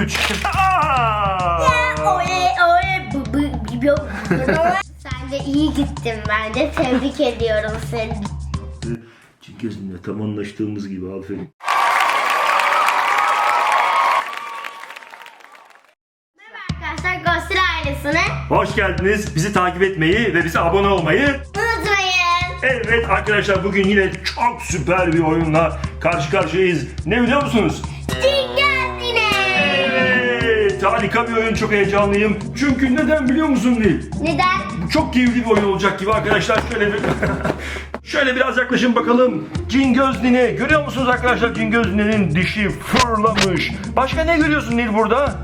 3. Oley oley bu bu bu bu. Sen de iyi gittin bence. Tebrik ediyorum seni. Çingöz'ünle tam anlaştığımız gibi aferin. Merhaba arkadaşlar Ghostil ailesine Hoş geldiniz. Bizi takip etmeyi ve bize abone olmayı. unutmayın. Evet arkadaşlar bugün yine çok süper bir oyunla karşı karşıyayız. Ne biliyor musunuz? Evet harika bir oyun çok heyecanlıyım. Çünkü neden biliyor musun Nil? Neden? Çok keyifli bir oyun olacak gibi arkadaşlar. Şöyle bir Şöyle biraz yaklaşın bakalım. Cingöz nine. Görüyor musunuz arkadaşlar Cingöz ninenin dişi fırlamış. Başka ne görüyorsun Nil burada?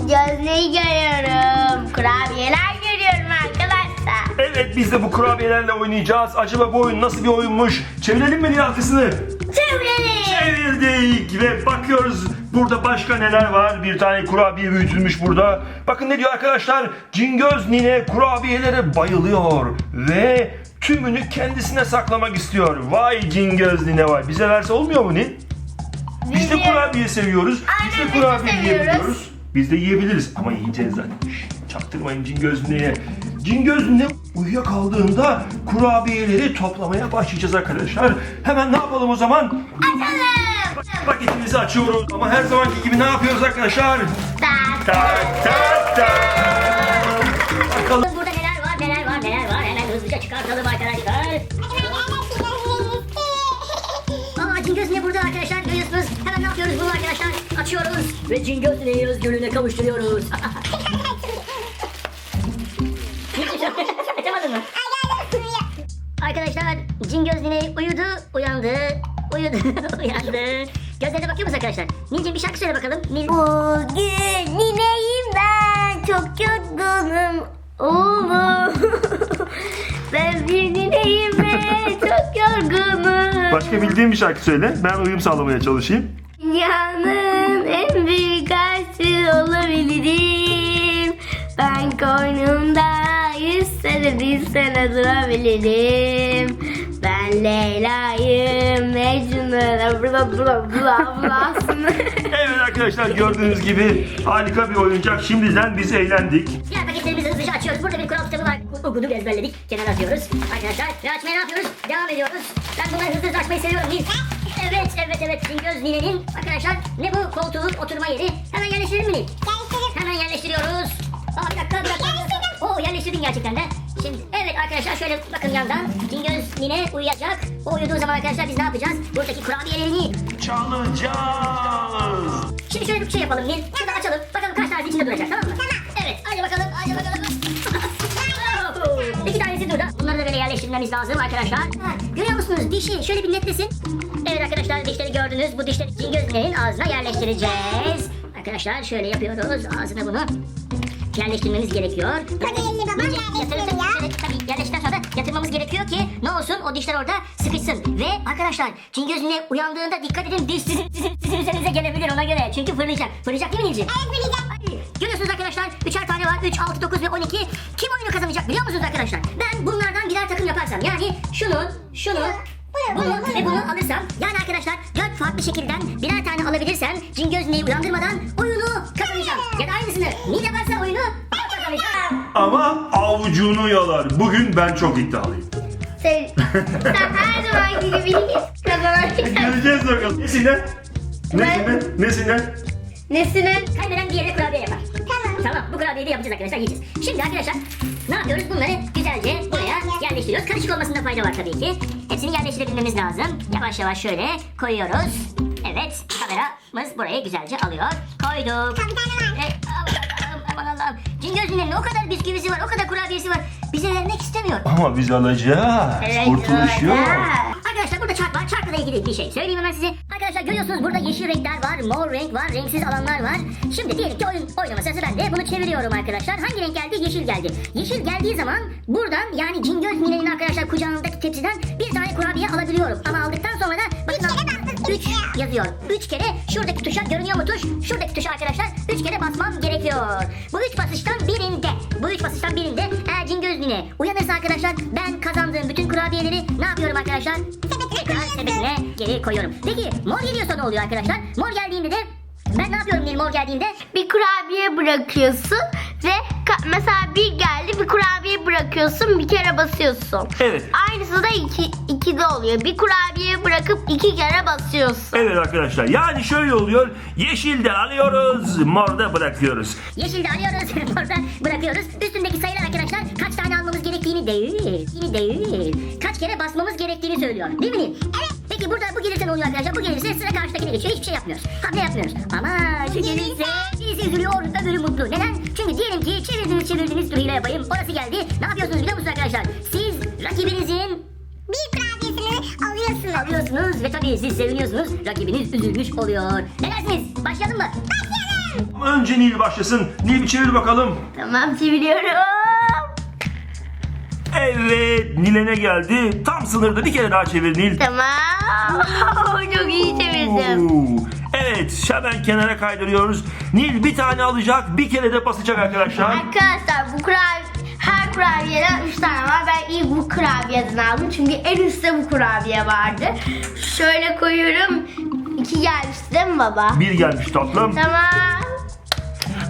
Gözneyi görüyorum. Kurabiyeler görüyorum arkadaşlar. Evet biz de bu kurabiyelerle oynayacağız. Acaba bu oyun nasıl bir oyunmuş? Çevirelim mi Nil arkasını? Çevirelim. Çevirdik ve bakıyoruz burada başka neler var. Bir tane kurabiye büyütülmüş burada. Bakın ne diyor arkadaşlar? Cingöz nine kurabiyelere bayılıyor ve tümünü kendisine saklamak istiyor. Vay Cingöz nine vay. Bize verse olmuyor mu Nil? Biz de kurabiye seviyoruz. Biz de kurabiye yiyebiliyoruz. Biz de yiyebiliriz ama yiyeceğiz zaten. Çaktırmayın Cingöz nineye. Cingöz nine uyuyakaldığında kurabiyeleri toplamaya başlayacağız arkadaşlar. Hemen ne yapalım o zaman? Açalım. Paketimizi açıyoruz ama her zamanki gibi ne yapıyoruz arkadaşlar? Tak. Tak tak tak. Bakalım. Burada neler var neler var neler var hemen hızlıca çıkartalım arkadaşlar. Aa Cingöz ne burada arkadaşlar görüyorsunuz. Hemen ne yapıyoruz bunu arkadaşlar? Açıyoruz ve Cingöz neyi özgürlüğüne kavuşturuyoruz. Cingöz nine uyudu, uyandı, uyudu, uyandı. Gözlerine bakıyor musun arkadaşlar? Nilcim bir şarkı söyle bakalım. Nil... Bugün nineyim ben. Çok yorgunum. Oğlum. ben bir nineyim ben. Çok yorgunum. Başka bildiğim bir şarkı söyle. Ben uyum sağlamaya çalışayım. Dünyanın en büyük aşığı olabilirim. Ben koynumda yüz sene bir sene durabilirim. Ben Leyla'yım, Mecnun'um, bla bla bla bla. Evet arkadaşlar gördüğünüz gibi harika bir oyuncak. Şimdiden biz eğlendik. Diğer paketlerimizi hızlıca açıyoruz. Burada bir kural kitabı var. Okuduk ezberledik. Kenara atıyoruz. Arkadaşlar ve açmaya ne yapıyoruz? Devam ediyoruz. Ben bunları hızlı hızlı açmayı seviyorum. Nil. Evet evet evet. Cingöz Nine'nin arkadaşlar ne bu koltuğun oturma yeri. Hemen yerleştirelim mi Nil? Hemen yerleştiriyoruz. Aa bir dakika bir dakika. dakika. Oo yerleştirdin gerçekten de. Şimdi evet arkadaşlar şöyle bakın yandan. Cingöz Nine uyuyacak. O uyuduğu zaman arkadaşlar biz ne yapacağız? Buradaki kurabiyelerini Çalacağız. Şimdi şöyle bir şey yapalım Nil. Şurada açalım. Bakalım kaç tanesi içinde duracak tamam mı? Tamam. Evet hadi bakalım hadi bakalım. İki tanesi durdu. Bunları da böyle yerleştirmemiz lazım arkadaşlar. Görüyor musunuz dişi şöyle bir netlesin. Evet arkadaşlar dişleri gördünüz. Bu dişleri Cingözlerin ağzına yerleştireceğiz. Arkadaşlar şöyle yapıyoruz. Ağzına bunu yerleştirmemiz gerekiyor. Hadi elini babam Önce yerleştiriyor. Yerleştikten sonra yatırmamız gerekiyor ki ne olsun o dişler orada sıkışsın. Ve arkadaşlar Cingöz'üne uyandığında dikkat edin diş sizin, sizin, sizin üzerinize gelebilir ona göre. Çünkü fırlayacak. Fırlayacak değil mi Nilcim? Evet, fırlayacak. Görüyorsunuz arkadaşlar üçer tane var. 3, 6, 9 ve 12. Kim oyunu kazanacak biliyor musunuz arkadaşlar? Ben bunlardan birer takım yaparsam yani şunun, şunu, bunu, ve bunu alırsam yani arkadaşlar dört farklı şekilden birer tane alabilirsem Cingöz'üneyi uyandırmadan Ama avucunu yalar. Bugün ben çok iddialıyım. Sen, sen her zamanki gibi kazanacaksın. Göreceğiz bakalım. Nesine? Nesine? Nesine? Nesine? Kaybeden diğerine kurabiye yapar. Tamam. Tamam bu kurabiyeyi de yapacağız arkadaşlar yiyeceğiz. Şimdi arkadaşlar ne yapıyoruz? Bunları güzelce buraya yerleştiriyoruz. Karışık olmasında fayda var tabii ki. Hepsini yerleştirebilmemiz lazım. Yavaş yavaş şöyle koyuyoruz. Evet kameramız burayı güzelce alıyor. Koyduk. Ve aman Allah'ım Cingözünün o kadar bisküvisi var o kadar kurabiyesi var. Bize vermek istemiyor. Ama biz alacağız. Kurtuluş yok. Arkadaşlar burada çark var. Çarkla ilgili bir şey söyleyeyim hemen size. Arkadaşlar görüyorsunuz burada yeşil renkler var, mor renk var, renksiz alanlar var. Şimdi diyelim ki oyun oynama sırası bende. Bunu çeviriyorum arkadaşlar. Hangi renk geldi? Yeşil geldi. Yeşil geldiği zaman buradan yani Cingöz Mine'nin arkadaşlar kucağındaki tepsiden bir tane kurabiye alabiliyorum. Ama aldıktan sonra da 3 yazıyor. 3 kere şuradaki tuşa görünüyor mu tuş? Şuradaki tuşa arkadaşlar 3 kere basmam gerekiyor. Bu 3 basıştan birinde, bu 3 basıştan birinde eğer Cingöz Mine uyanırsa arkadaşlar ben kazandığım bütün kurabiyeleri ne yapıyorum arkadaşlar? Tekrar sepetine geri koyuyorum. Peki mor geliyorsa ne oluyor arkadaşlar? Mor geldiğinde de ben ne yapıyorum Nil mor geldiğinde? Bir kurabiye bırakıyorsun ve mesela bir geldi bir kurabiye bırakıyorsun bir kere basıyorsun. Evet. Aynısı da iki, iki de oluyor. Bir kurabiye bırakıp iki kere basıyorsun. Evet arkadaşlar yani şöyle oluyor. Yeşilde alıyoruz, morda bırakıyoruz. Yeşilde alıyoruz, morda bırakıyoruz. Üstündeki sayılar arkadaşlar kaç tane almamız gerektiğini değil. Değil. Kaç kere basmamız gerektiğini söylüyor. Değil mi? Evet. Peki burada bu gelirse ne oluyor arkadaşlar? Bu gelirse sıra karşıdakine geçiyor. Hiçbir şey yapmıyoruz. Hamle yapmıyoruz. Ama şu gelirse birisi üzülüyor, öbürü mutlu. Neden? Çünkü diyelim ki çevirdiniz çevirdiniz dur hile yapayım. Orası geldi. Ne yapıyorsunuz biliyor musunuz arkadaşlar? Siz rakibinizin Bir kurabiyesini alıyorsun. alıyorsunuz ve tabii siz seviniyorsunuz. Rakibiniz üzülmüş oluyor. Ne dersiniz? Başlayalım mı? Ama önce Nil başlasın. Nil bir çevir bakalım. Tamam çeviriyorum. Evet Nil'e ne geldi? Tam sınırda bir kere daha çevir Nil. Tamam. Çok iyi çevirdim. Oo. Evet hemen kenara kaydırıyoruz. Nil bir tane alacak bir kere de basacak arkadaşlar. Arkadaşlar bu kurabiye her kurabiyeden 3 tane var. Ben ilk bu kurabiyeden aldım. Çünkü en üstte bu kurabiye vardı. Şöyle koyuyorum. İki gelmişti değil mi baba? Bir gelmiş tatlım. Tamam.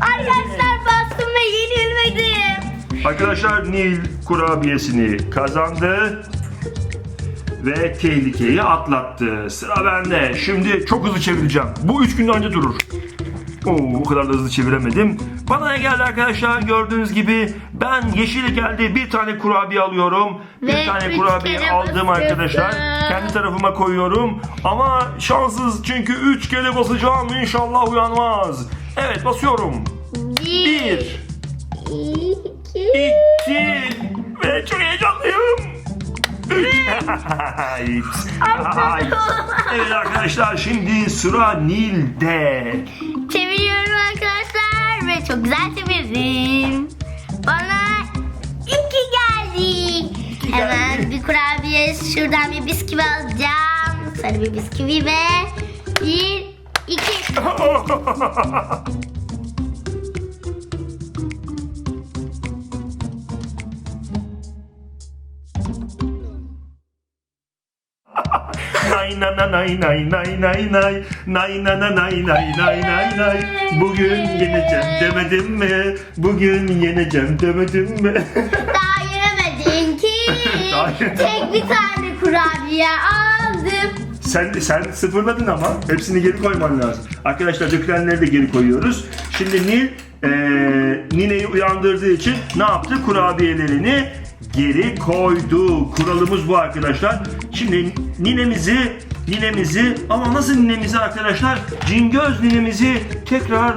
Arkadaşlar bastım ve yenilmedim. Arkadaşlar Nil kurabiyesini kazandı. Ve tehlikeyi atlattı. Sıra bende. Şimdi çok hızlı çevireceğim. Bu üç günde önce durur. Oo, o kadar da hızlı çeviremedim. Bana ne geldi arkadaşlar? Gördüğünüz gibi ben yeşil geldi. Bir tane kurabiye alıyorum. Bir Ve tane kurabiye aldım basıyorsun. arkadaşlar. Kendi tarafıma koyuyorum. Ama şanssız çünkü üç kere basacağım. İnşallah uyanmaz. Evet basıyorum. Bir. Bir. İki. İki. Ve çok heyecanlıyım. Ay. Ay. evet arkadaşlar şimdi sıra Nil'de. Çeviriyorum arkadaşlar ve çok güzel çevirdim. Bana iki geldi. Hemen bir kurabiye şuradan bir bisküvi alacağım. Sarı bir bisküvi ve bir iki. na na nay nay nay nay nay nay na na nay nay nay nay nay Bugün yeneceğim demedim mi? Bugün yeneceğim demedim mi? Daha yenemedin ki. Daha. Tek bir tane kurabiye aldım. sen sen sıfırladın ama hepsini geri koyman lazım. Arkadaşlar dökülenleri de geri koyuyoruz. Şimdi Nil eee Nine'yi uyandırdığı için ne yaptı? Kurabiyelerini geri koydu. Kuralımız bu arkadaşlar. Şimdi ninemizi ninemizi ama nasıl ninemizi arkadaşlar? Cingöz ninemizi tekrar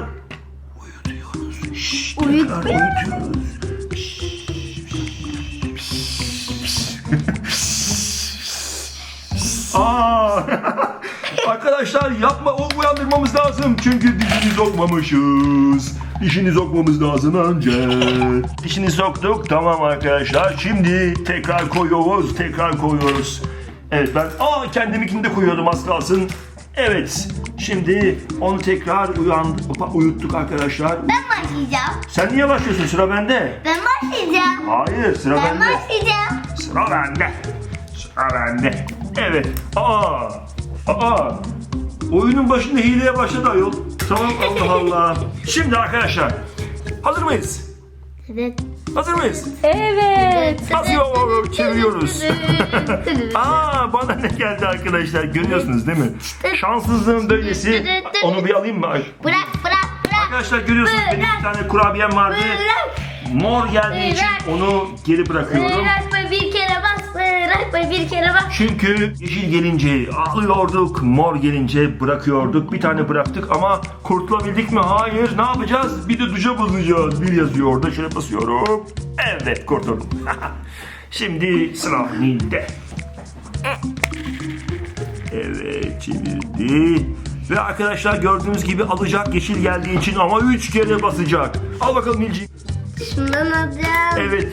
uyutuyoruz. Şşş, tekrar uyutuyoruz. Aa! Arkadaşlar yapma o uyandırmamız lazım çünkü dişini sokmamışız. Dişini sokmamız lazım önce. Dişini soktuk tamam arkadaşlar. Şimdi tekrar koyuyoruz, tekrar koyuyoruz. Evet ben aa kendiminkini de koyuyordum az kalsın. Evet. Şimdi onu tekrar uyan, uyuttuk arkadaşlar. Ben başlayacağım. Sen niye başlıyorsun? Sıra bende. Ben başlayacağım. Hayır, sıra Ben bende. başlayacağım. Sıra bende. Sıra bende. Evet. Aa. Aa. Oyunun başında hileye başladı ayol. Tamam Allah Allah. Şimdi arkadaşlar. Hazır mıyız? Evet. Hazır mıyız? Evet. Basıyor, çeviriyoruz. Aa bana ne geldi arkadaşlar görüyorsunuz değil mi? Şanssızlığın böylesi. Onu bir alayım mı? Ay, Bırak bırak bırak. Arkadaşlar görüyorsunuz benim bir tane kurabiyem vardı. Bırak. Mor geldiği için Bırak. onu geri bırakıyorum. Bas. Bırakma bir kere bas. Çünkü yeşil gelince alıyorduk, mor gelince bırakıyorduk. Bir tane bıraktık ama kurtulabildik mi? Hayır. Ne yapacağız? Bir de duşa basacağız. Bir yazıyor orada. Şöyle basıyorum. Evet kurtuldum. Şimdi sıra Nil'de. Evet çevirdi. Ve arkadaşlar gördüğünüz gibi alacak yeşil geldiği için ama 3 kere basacak. Al bakalım Nilciğim. Şundan alacağım. Evet.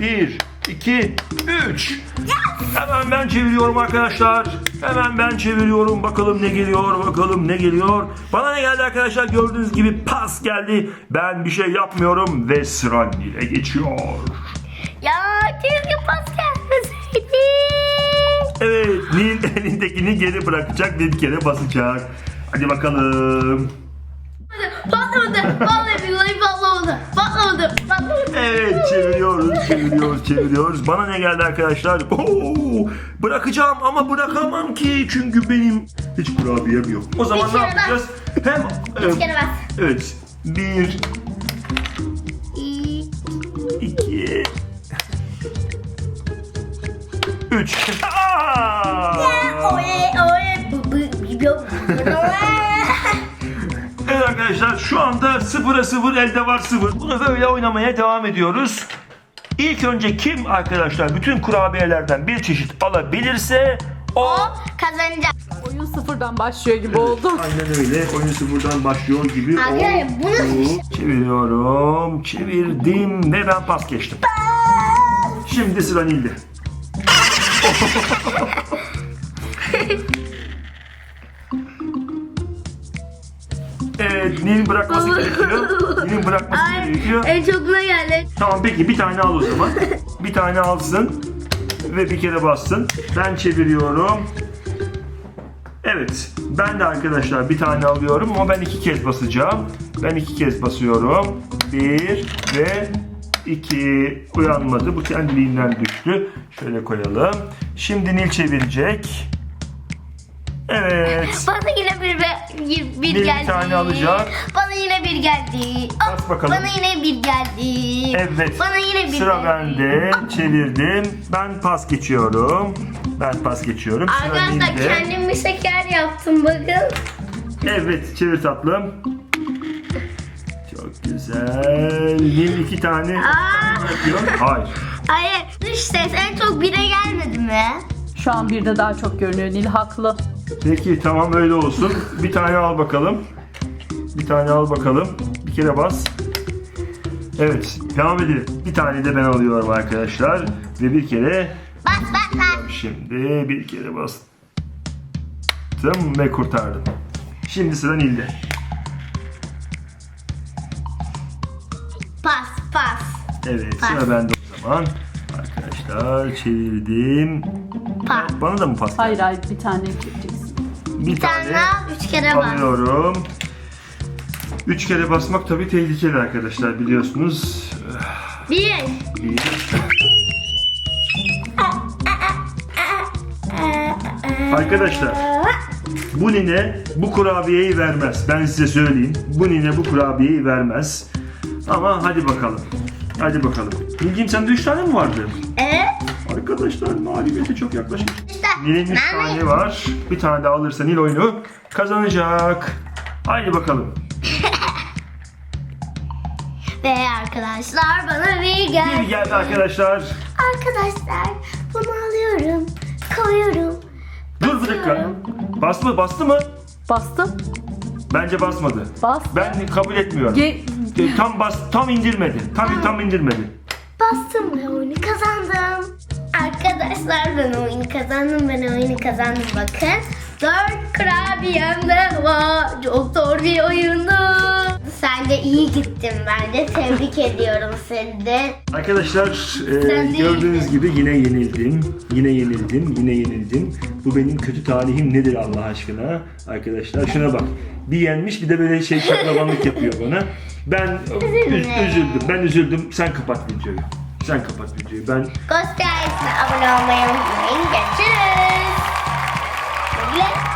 Bir, iki, üç. Hemen ben çeviriyorum arkadaşlar. Hemen ben çeviriyorum. Bakalım ne geliyor, bakalım ne geliyor. Bana ne geldi arkadaşlar? Gördüğünüz gibi pas geldi. Ben bir şey yapmıyorum ve sıra Nil'e geçiyor. Ya keşke pas gelmeseydi. Evet, Nil elindekini geri bırakacak ve bir kere basacak. Hadi bakalım. Patlamadı. Vallahi billahi patlamadı. Patlamadı. Evet çeviriyoruz, çeviriyoruz, çeviriyoruz. Bana ne geldi arkadaşlar? Oo, bırakacağım ama bırakamam ki çünkü benim hiç kurabiyem yok. O zaman Bir ne kere bas. yapacağız? Hem e, kere bas. evet bir, iki, üç. Aa! Oye oye. Bu- bu- bu- bu- Evet arkadaşlar şu anda sıfıra sıfır elde var sıfır. Bunu böyle oynamaya devam ediyoruz. İlk önce kim arkadaşlar bütün kurabiyelerden bir çeşit alabilirse o O kazanacak. Oyun sıfırdan başlıyor gibi oldu. Aynen öyle. Oyun sıfırdan başlıyor gibi oldu. bunu- Çeviriyorum. Çevirdim ve ben pas geçtim. Şimdi sıra Nil'de. Nil'in bırakması gerekiyor. Nil'in bırakması Ay, gerekiyor. en çok buna geldi. Tamam peki bir tane al o zaman. Bir tane alsın ve bir kere bassın. Ben çeviriyorum. Evet. Ben de arkadaşlar bir tane alıyorum ama ben iki kez basacağım. Ben iki kez basıyorum. Bir ve iki uyanmadı. Bu kendiliğinden düştü. Şöyle koyalım. Şimdi Nil çevirecek. Evet. Bana yine bir, bir, bir Bir geldi. tane alacak. Bana yine bir geldi. Oh, Bas bakalım. Bana yine bir geldi. Evet. Bana yine bir Sıra geldi. bende. Çevirdim. Ben pas geçiyorum. Ben pas geçiyorum. Sıra Arkadaşlar Nil'de. kendim bir şeker yaptım bakın. Evet çevir tatlım. Çok güzel. Nil iki tane Aa. yapıyor. Hayır. Hayır dış ses en çok bire gelmedi mi? Şu an bir de daha çok görünüyor. Nil haklı. Peki tamam öyle olsun. Bir tane al bakalım. Bir tane al bakalım. Bir kere bas. Evet devam edelim. Bir tane de ben alıyorum arkadaşlar. Ve bir kere Bas bas bas. şimdi bir kere bastım ve kurtardım. Şimdi sıra Nil'de. Pas pas. Evet Pas. sıra bende o zaman. Arkadaşlar çevirdim. Pas. Bana da mı pas? Hayır hayır bir tane. Bir, Bir tane al üç kere bas. alıyorum. Üç kere basmak tabii tehlikeli arkadaşlar biliyorsunuz. Bir. Bir. Arkadaşlar bu nine bu kurabiyeyi vermez. Ben size söyleyeyim. Bu nine bu kurabiyeyi vermez. Ama hadi bakalım. Hadi bakalım. Nilcim sende üç tane mi vardı? Evet. Arkadaşlar mağlubiyete çok yaklaşmış. Nil'in üç ben tane var. Bir tane daha alırsa Nil oyunu kazanacak. Haydi bakalım. Ve arkadaşlar bana bir Bir geldi. geldi arkadaşlar. Arkadaşlar bunu alıyorum. Koyuyorum. Dur bir dakika. Bastı bastı mı? Bastın. Bence basmadı. Bas. Ben kabul etmiyorum. Ge- tam bas tam indirmedi. Tam tam indirmedi. Bastım ve oyunu kazandım. Arkadaşlar ben oyunu kazandım. Ben oyunu kazandım bakın. Dört kurabiyem de var. Çok zor bir oyundu. Sen de iyi gittin bence. Tebrik ediyorum seni de. Arkadaşlar e, Sen de gördüğünüz gibi yine yenildim. Yine yenildim. Yine yenildim. Bu benim kötü talihim nedir Allah aşkına? Arkadaşlar şuna bak. Bir yenmiş bir de böyle şey şaklabanlık yapıyor bana. Ben üz- üzüldüm. Ben üzüldüm. Sen kapat videoyu. Sen kapat videoyu. Ben Guys'e abone olmayı unutmayın. Görüşürüz. Güle.